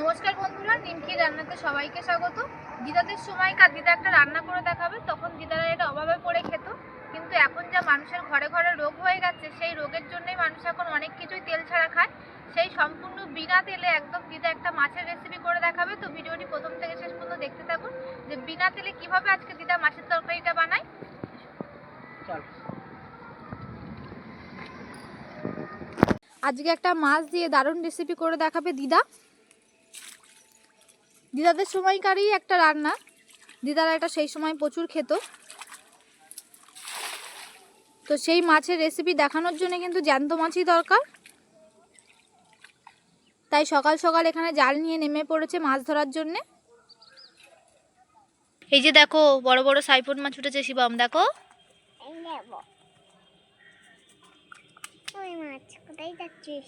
নমস্কার বন্ধুরা নিমকি রান্নাতে সবাইকে স্বাগত। দিদাদের সময়কার দিদা একটা রান্না করে দেখাবে তখন দিদারা এটা অভাবে পড়ে খেত। কিন্তু এখন যা মানুষের ঘরে ঘরে রোগ হয়ে গেছে সেই রোগের জন্যই মানুষ এখন অনেক কিছুই তেল ছাড়া খায়। সেই সম্পূর্ণ বিনা তেলে একদম দিদা একটা মাছের রেসিপি করে দেখাবে। তো ভিডিওটি প্রথম থেকে শেষ পর্যন্ত দেখতে থাকুন যে বিনা তেলে কীভাবে আজকে দিদা মাছের তরকারিটা বানায়। চল। আজকে একটা মাছ দিয়ে দারুণ রেসিপি করে দেখাবে দিদা। দিদাদের সময়কারই একটা রান্না। দিদারা এটা সেই সময় প্রচুর খেত। তো সেই মাছের রেসিপি দেখানোর জন্য কিন্তু জ্যান্ত মাছই দরকার। তাই সকাল সকাল এখানে জাল নিয়ে নেমে পড়েছে মাছ ধরার জন্যে। এই যে দেখো, বড় বড় সাইপন মাছ উঠেছে, শিবম, দেখো। মাছ, কোথায় যাচ্ছিস?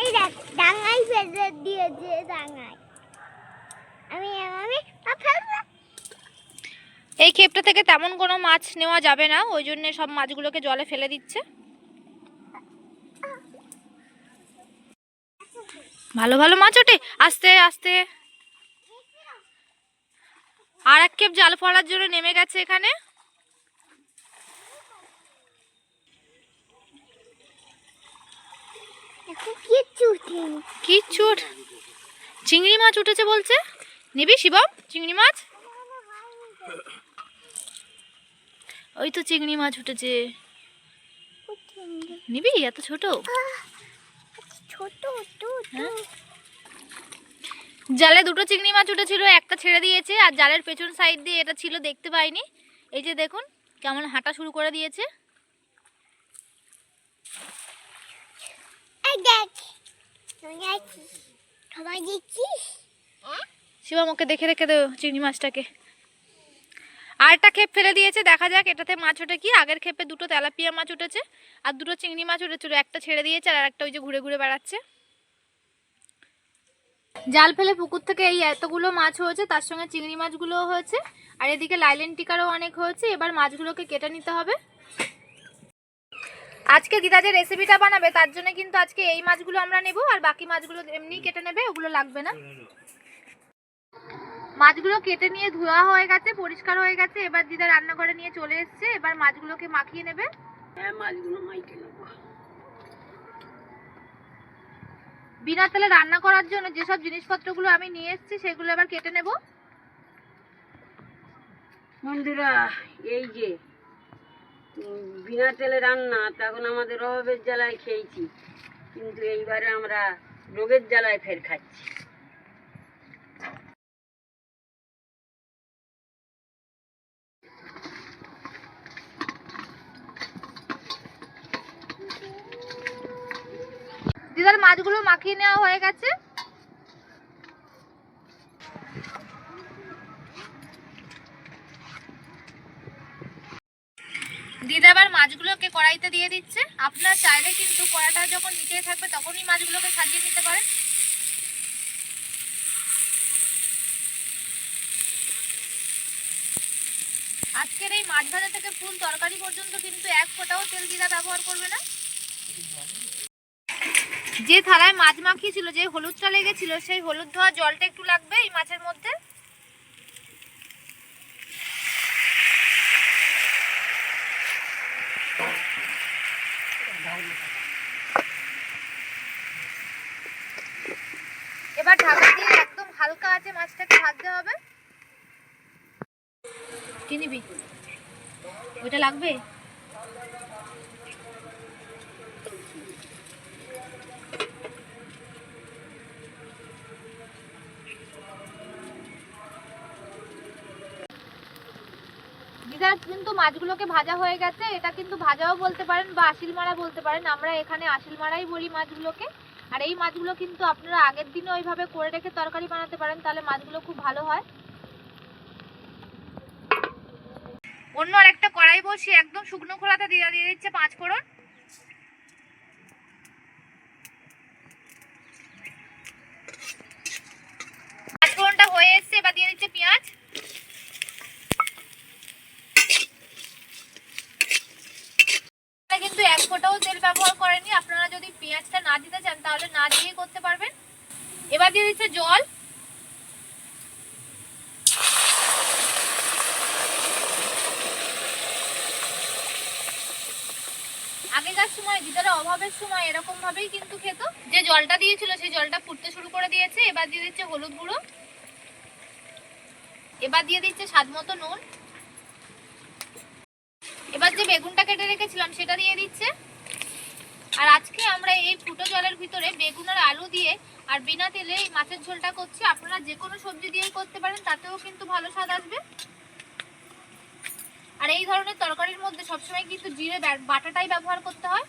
এই দেখ ডাঙাই ফেলে দিয়েছে আমি আমি এই ক্ষেপটা থেকে তেমন কোনো মাছ নেওয়া যাবে না, ওই জন্য সব মাছগুলোকে জলে ফেলে দিচ্ছে। ভালো ভালো মাছ ওঠে, আস্তে আস্তে। আর এক ক্ষেপ জাল ফলার জন্য নেমে গেছে এখানে। কিচ্ছু চিংড়ি মাছ উঠেছে বলছে। নিবি শিবম চিংড়ি মাছ? ওই তো চিংড়ি মাছ উঠেছে। নিবি এত ছোট? ছোট হ্যাঁ? জালে দুটো চিংড়ি মাছ উঠেছিল একটা ছেড়ে দিয়েছে আর জালের পেছন সাইড দিয়ে এটা ছিল দেখতে পাইনি। এই যে দেখুন কেমন হাঁটা শুরু করে দিয়েছে এই দেখ তুই যাচ্ছিস সবাই দিচ্ছিস শিবম, ওকে দেখে রেখে দেবো চিংড়ি মাছটাকে। আর একটা ক্ষেপ ফেলে দিয়েছে, দেখা যাক এটাতে মাছ ওঠে কি। আগের ক্ষেপে দুটো তেলাপিয়া মাছ উঠেছে, আর দুটো চিংড়ি মাছ উঠেছিল। একটা ছেড়ে দিয়েছে, আর একটা ওই যে ঘুরে ঘুরে বেড়াচ্ছে। জাল ফেলে পুকুর থেকে এই এতগুলো মাছ হয়েছে, তার সঙ্গে চিংড়ি মাছগুলোও হয়েছে। আর এদিকে লাইলেন টিকারও অনেক হয়েছে, এবার মাছগুলোকে কেটে নিতে হবে। আজকে দিদা যে রেসিপিটা বানাবে তার জন্য কিন্তু আজকে এই মাছগুলো আমরা নেব আর বাকি মাছগুলো এমনি কেটে নেবে ওগুলো লাগবে না। মাছগুলো কেটে নিয়ে ধোয়া হয়ে গেছে পরিষ্কার হয়ে গেছে এবার দিদা রান্না রান্নাঘরে নিয়ে চলে এসেছে এবার মাছগুলোকে মাখিয়ে নেবে। হ্যাঁ বিনা তেলে রান্না করার জন্য যেসব জিনিসপত্রগুলো আমি নিয়ে এসেছি সেগুলো এবার কেটে নেব। বন্ধুরা এই যে বিনা তেলে রান্না, তখন আমাদের অভাবের জ্বালায় খেয়েছি। কিন্তু এইবারে আমরা রোগের জ্বালায় ফের খাচ্ছি। দিদার মাছগুলো মাখিয়ে নেওয়া হয়ে গেছে। দিদা আবার মাছগুলোকে কড়াইতে দিয়ে দিচ্ছে। আপনারা চাইলে কিন্তু কড়াটা যখন নিচে থাকবে তখনই মাছগুলোকে সাজিয়ে নিতে পারেন। আজকের এই মাছ ভাজা থেকে ফুল তরকারি পর্যন্ত কিন্তু এক ফোঁটাও তেল দিদা ব্যবহার করবে না। যে থালায় মাছ মাখিয়েছিল, যে হলুদটা লেগেছিল, সেই হলুদ ধোয়া জলটা একটু লাগবে এই মাছের মধ্যে। এবার ঢাকা দিয়ে একদম হালকা আছে মাছটাকে ভাজতে হবে। কি নিবি? ওইটা লাগবে? দিদা কিন্তু মাছগুলোকে ভাজা হয়ে গেছে। এটা কিন্তু ভাজাও বলতে পারেন বা আশিল মারা বলতে পারেন। আমরা এখানে আশিল মারাই বলি মাছগুলোকে। আর এই মাছগুলো কিন্তু আপনারা আগের দিনে ওইভাবে করে রেখে তরকারি বানাতে পারেন, তাহলে মাছগুলো খুব ভালো হয়। অন্য আর একটা কড়াই বসিয়ে একদম শুকনো খোলাতে দিয়ে দিয়ে দিচ্ছে পাঁচ ফোড়ন পাঁচ ফোড়নটা হয়ে এসছে এবার দিয়ে দিচ্ছে পেঁয়াজ এখানে কিন্তু এক ফোঁটাও তেল ব্যবহার করেনি আপনারা যদি পেঁয়াজটা না দিতে চান তাহলে না দিয়েই করতে পারবেন। এবার দিয়ে দিচ্ছে জল। আগেকার সময় দিদারা অভাবের সময় এরকম ভাবেই কিন্তু খেত। যে জলটা দিয়েছিল, সেই জলটা ফুটতে শুরু করে দিয়েছে। এবার দিয়ে দিচ্ছে হলুদ গুঁড়ো। এবার দিয়ে দিচ্ছে স্বাদ মতো নুন। এবার যে বেগুনটা কেটে রেখেছিলাম, সেটা দিয়ে দিচ্ছে। আর আজকে আমরা এই ফুটো জলের ভিতরে বেগুন আর আলু দিয়ে আর বিনা তেলে এই মাছের ঝোলটা করছি। আপনারা যে কোনো সবজি দিয়েই করতে পারেন, তাতেও কিন্তু ভালো স্বাদ আসবে। আর এই ধরনের তরকারির মধ্যে সবসময় কিন্তু জিরে বাটাটাই ব্যবহার করতে হয়।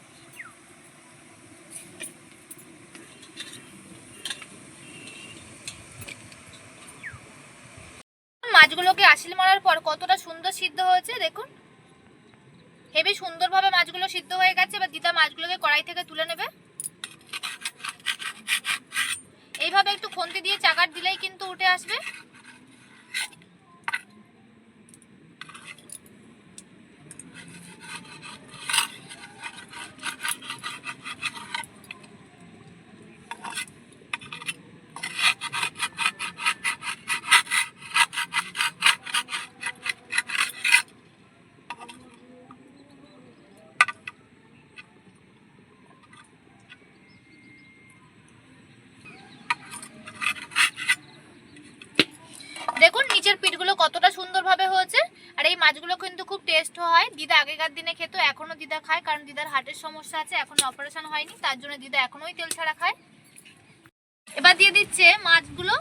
মাছগুলোকে আসিল মারার পর কতটা সুন্দর সিদ্ধ হয়েছে, দেখুন। হেবি সুন্দরভাবে মাছগুলো সিদ্ধ হয়ে গেছে, এবার দিদা মাছগুলোকে কড়াই থেকে তুলে নেবে। এইভাবে একটু খন্তি দিয়ে চাকার দিলেই কিন্তু উঠে আসবে দেখুন নিচের পিঠগুলো কতটা সুন্দরভাবে হয়েছে আর এই মাছগুলো কিন্তু খুব টেস্ট হয়। দিদা আগেকার দিনে খেত এখনও দিদা খায়, কারণ দিদার হার্টের সমস্যা আছে, এখনও অপারেশন হয়নি, তার জন্য দিদা এখনোই তেল ছাড়া খায়। এবার দিয়ে দিচ্ছে মাছগুলো।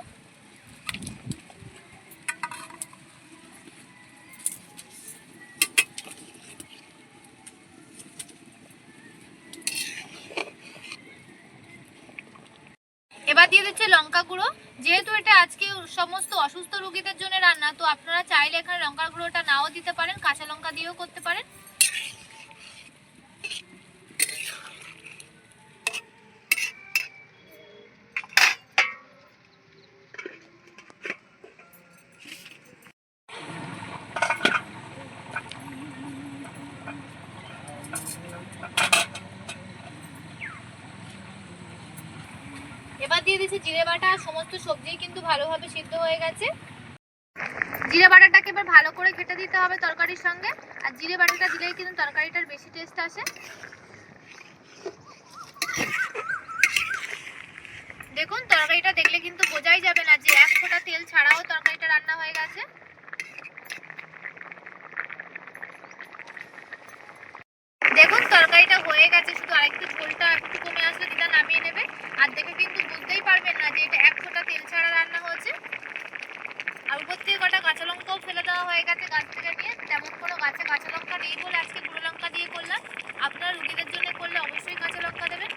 এবার দিয়ে দিচ্ছে লঙ্কা গুঁড়ো। যেহেতু এটা আজকে সমস্ত অসুস্থ রোগীদের জন্য রান্না, তো আপনারা চাইলে এখানে লঙ্কা গুঁড়োটা নাও দিতে পারেন, কাঁচা লঙ্কা দিয়েও করতে পারেন। এবার দিয়ে দিচ্ছি জিরে বাটা, আর সমস্ত সবজি কিন্তু ভালোভাবে সিদ্ধ হয়ে গেছে। জিরে বাটাটাকে এবার ভালো করে ঘেটে দিতে হবে তরকারির সঙ্গে। আর জিরে বাটাটা দিলেই কিন্তু তরকারিটার বেশি টেস্ট আসে। দেখুন, তরকারিটা দেখলে কিন্তু বোঝাই যাবে না যে এক ফোঁটা তেল ছাড়াও তরকারিটা রান্না হয়ে গেছে। দেখুন, তরকারিটা হয়ে গেছে, শুধু আরেকটু ঝোলটা একটু আসলে নামিয়ে নেবে। আর দেখে কিন্তু বুঝতেই পারবেন না যে এটা এক ফোঁটা তেল ছাড়া রান্না হয়েছে। আর উপর থেকে কটা কাঁচা লঙ্কাও ফেলে দেওয়া হয়ে গেছে গাছ থেকে নিয়ে। তেমন কোনো গাছে কাঁচা লঙ্কা নেই বলে আজকে গুঁড়ো লঙ্কা দিয়ে করলাম। আপনারা রুগীদের জন্য করলে অবশ্যই কাঁচা লঙ্কা দেবেন।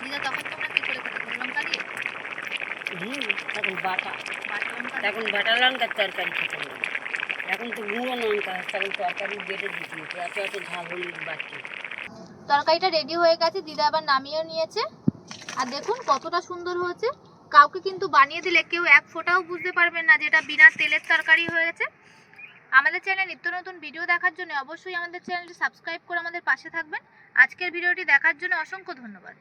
দিদা তখন তোমরা কি করে খেতে গুঁড়ো লঙ্কা দিয়ে? হুম এখন বাটা? এখন বাটা লঙ্কার তরকারি খেতে এখন তো গুঁড়ো লঙ্কা তখন তরকারি বেটে দিতে এত এত ঝাল হলুদ বাড়ছে তরকারিটা রেডি হয়ে গেছে, দিদা আবার নামিয়েও নিয়েছে। আর দেখুন কতটা সুন্দর হয়েছে। কাউকে কিন্তু বানিয়ে দিলে কেউ এক ফোটাও বুঝতে পারবেন না যেটা বিনা তেলের তরকারি হয়েছে। আমাদের চ্যানেল নিত্য নতুন ভিডিও দেখার জন্য অবশ্যই আমাদের চ্যানেলটি সাবস্ক্রাইব করে আমাদের পাশে থাকবেন। আজকের ভিডিওটি দেখার জন্য অসংখ্য ধন্যবাদ।